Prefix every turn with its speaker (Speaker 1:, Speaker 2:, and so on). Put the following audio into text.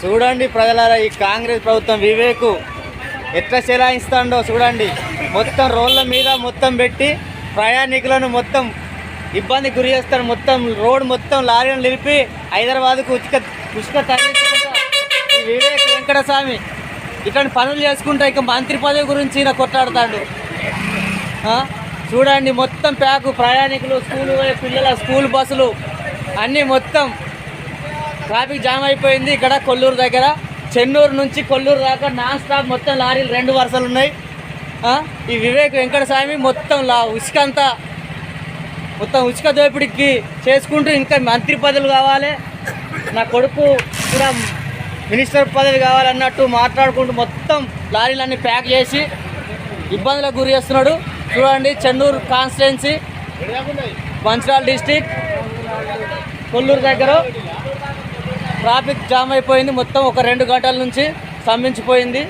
Speaker 1: చూడండి ప్రజలారా ఈ కాంగ్రెస్ ప్రభుత్వం వివేకు ఎట్లా చెలాయిస్తాడో చూడండి. మొత్తం రోడ్ల మీద మొత్తం పెట్టి ప్రయాణికులను మొత్తం ఇబ్బంది గురి చేస్తాడు మొత్తం రోడ్ మొత్తం లారీలను నిలిపి హైదరాబాద్కు ఉచిక ఉచిక తరలించుకుంటా ఈ వివేక్ వెంకటస్వామి ఇట్లాంటి పనులు చేసుకుంటా ఇక మంత్రి పదవి గురించి ఈయన కొట్లాడతాడు. చూడండి మొత్తం ప్యాకు ప్రయాణికులు స్కూల్ పిల్లల స్కూల్ బస్సులు అన్నీ మొత్తం ట్రాఫిక్ జామ్ అయిపోయింది. ఇక్కడ కొల్లూరు దగ్గర. చెన్నూరు నుంచి కొల్లూరు దాకా నాన్ స్టాప్ మొత్తం లారీలు రెండు వరుసలు ఉన్నాయి. ఈ వివేక్ వెంకటస్వామి మొత్తం లా ఉసుక అంతా మొత్తం ఉసుక దోపిడికి చేసుకుంటూ ఇంకా మంత్రి పదవులు కావాలి. నా కొడుకు కూడా మినిస్టర్ పదవి కావాలన్నట్టు మాట్లాడుకుంటూ మొత్తం లారీలన్నీ ప్యాక్ చేసి ఇబ్బందులకు గురి చేస్తున్నాడు. చూడండి చెన్నూరు కాన్స్టిట్యున్సీ మంచిర్యాల డిస్టిక్ కొల్లూరు దగ్గర. ట్రాఫిక్ జామ్ అయిపోయింది. మొత్తం ఒక రెండు గంటల నుంచి స్తంభించిపోయింది.